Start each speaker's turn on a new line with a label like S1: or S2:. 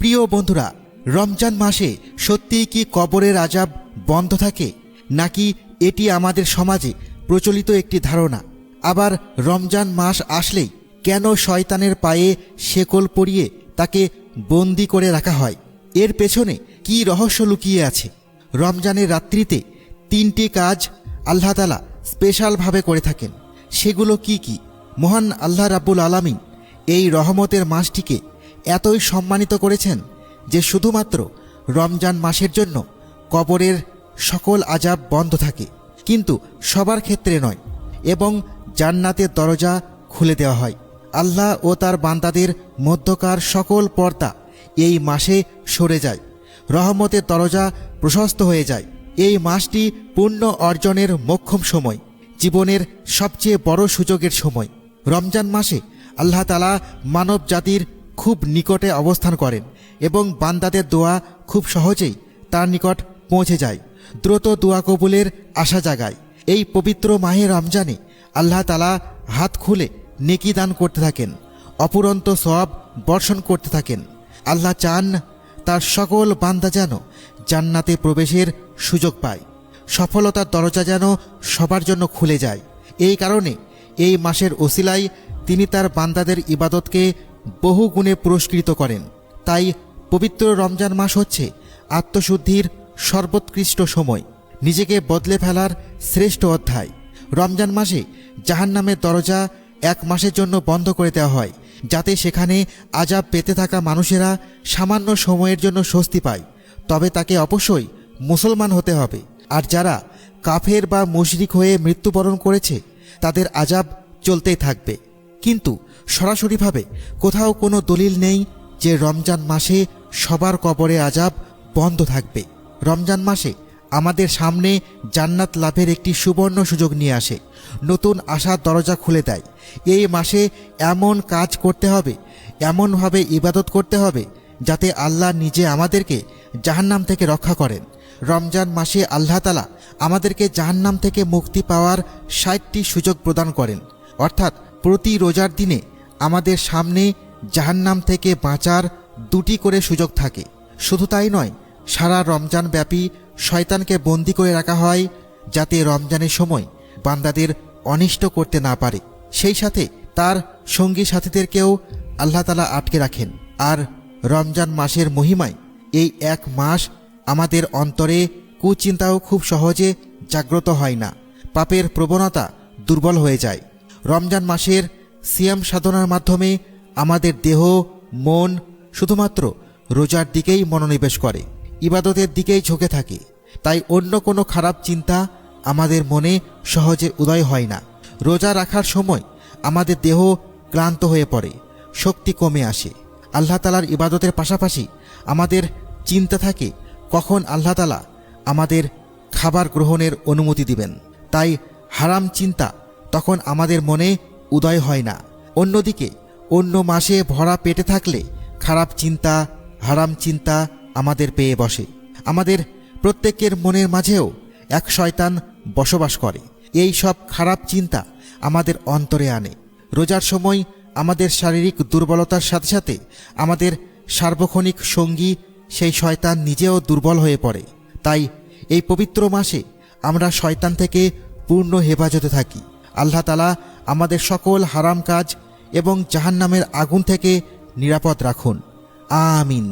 S1: প্রিয় বন্ধুরা, রমজান মাসে সত্যিই কি কবরের আজাব বন্ধ থাকে? নাকি এটি আমাদের সমাজে প্রচলিত একটি ধারণা? আবার রমজান মাস আসলেই কেন শয়তানের পায়ে শেকল পরিয়ে তাকে বন্দি করে রাখা হয়? এর পেছনে কি রহস্য লুকিয়ে আছে? রমজানের রাত্রিতে তিনটি কাজ আল্লাহ তালা স্পেশালভাবে করে থাকেন। সেগুলো কি কি? মহান আল্লাহ রাব্বুল আলামিন এই রহমতের মাসটিকে এতই সম্মানিত করেছেন যে শুধুমাত্র রমজান মাসের জন্য কবরের সকল আজাব বন্ধ থাকে। কিন্তু সবার ক্ষেত্রে নয়, এবং জান্নাতের দরজা খুলে দেওয়া হয়। আল্লাহ ও তার বান্দাদের মধ্যকার সকল পর্দা এই মাসে সরে যায়, রহমতের দরজা প্রশস্ত হয়ে যায়। এই মাসটি পূর্ণ অর্জনের মোক্ষম সময়, জীবনের সবচেয়ে বড় সুযোগের সময়। রমজান মাসে আল্লাহ তালা মানব জাতির খুব নিকটে অবস্থান করেন এবং বান্দাদের দোয়া খুব সহজেই তার নিকট পৌঁছে যায়, দ্রুত দোয়া কবুলের আশা জাগায়। এই পবিত্র মাহে রমজানে আল্লাহ তালা হাত খুলে নেকি দান করতে থাকেন, অপুরন্ত সব বর্ষণ করতে থাকেন। আল্লাহ চান তার সকল বান্দা যেন জান্নাতে প্রবেশের সুযোগ পায়, সফলতার দরজা যেন সবার জন্য খুলে যায়। এই কারণে এই মাসের ওসিলায় তিনি তার বান্দাদের ইবাদতকে বহু গুণে পুরস্কৃত করেন। তাই পবিত্র রমজান মাস হচ্ছে আত্মশুদ্ধির সর্বোৎকৃষ্ট সময়। নিজেকে বদলে ফেলার শ্রেষ্ঠ অধ্যায়। রমজান মাসে জাহান্নামের দরজা এক মাসের জন্য বন্ধ করে দেওয়া হয়, যাতে সেখানে আজাব পেতে থাকা মানুষেরা সামান্য সময়ের জন্য স্বস্তি পায়। তবে তাকে অবশ্যই মুসলমান হতে হবে। আর যারা কাফের বা মুশরিক হয়ে মৃত্যুবরণ করেছে, তাদের আজাব চলতেই থাকবে। কিন্তু সরাসরিভাবে কোথাও কোনো দলিল নেই যে রমজান মাসে সবার কবরে আজাব বন্ধ থাকবে। রমজান মাসে আমাদের সামনে জান্নাত লাভের একটি সুবর্ণ সুযোগ নিয়ে আসে। নতুন আশার দরজা খুলে দেয়। এই মাসে এমন কাজ করতে হবে, এমনভাবে ইবাদত করতে হবে যাতে আল্লাহ নিজে আমাদেরকে জাহান্নাম থেকে রক্ষা করেন। রমজান মাসে আল্লাহ তালা আমাদেরকে জাহান্নাম থেকে মুক্তি পাওয়ার ষাটটি সুযোগ প্রদান করেন। অর্থাৎ প্রতি রোজার দিনে আমাদের সামনে জাহান্নাম থেকে বাঁচার দুটি করে সুযোগ থাকে। শুধু তাই নয়, সারা রমজান ব্যাপী শয়তানকে বন্দি করে রাখা হয় যাতে রমজানের সময় বান্দাদের অনিষ্ট করতে না পারে। সেই সাথে তার সঙ্গী সাথীদেরকেও আল্লাহ তালা আটকে রাখেন। আর রমজান মাসের মহিমায় এই এক মাস আমাদের অন্তরে কুচিন্তাও খুব সহজে জাগ্রত হয় না। পাপের প্রবণতা দুর্বল হয়ে যায়। রমজান মাসের সিয়াম সাধনার মাধ্যমে আমাদের দেহ, মন শুধুমাত্র রোজার দিকেই মনোনিবেশ করে, ইবাদতের দিকেই ঝুঁকে থাকে। তাই অন্য কোনো খারাপ চিন্তা আমাদের মনে সহজে উদয় হয় না। রোজা রাখার সময় আমাদের দেহ ক্লান্ত হয়ে পড়ে, শক্তি কমে আসে। আল্লাহ তালার ইবাদতের পাশাপাশি আমাদের চিন্তা থাকে, কখন আল্লাহ তালা আমাদের খাবার গ্রহণের অনুমতি দিবেন। তাই হারাম চিন্তা তখন আমাদের মনে উদয় হয় না। অন্যদিকে, অন্য মাসে ভরা পেটে থাকলে খারাপ চিন্তা, হারাম চিন্তা আমাদের পেয়ে বসে। আমাদের প্রত্যেকের মনের মাঝেও এক শয়তান বসবাস করে। এই সব খারাপ চিন্তা আমাদের অন্তরে আনে। রোজার সময় আমাদের শারীরিক দুর্বলতার সাথে সাথে আমাদের সার্বক্ষণিক সঙ্গী সেই শয়তান নিজেও দুর্বল হয়ে পড়ে। তাই এই পবিত্র মাসে আমরা শয়তান থেকে পূর্ণ হেফাজতে থাকি। আল্লাহ তালা আমাদের সকল হারাম কাজ এবং জাহান্নামের আগুন থেকে নিরাপদ রাখুন। আমিন।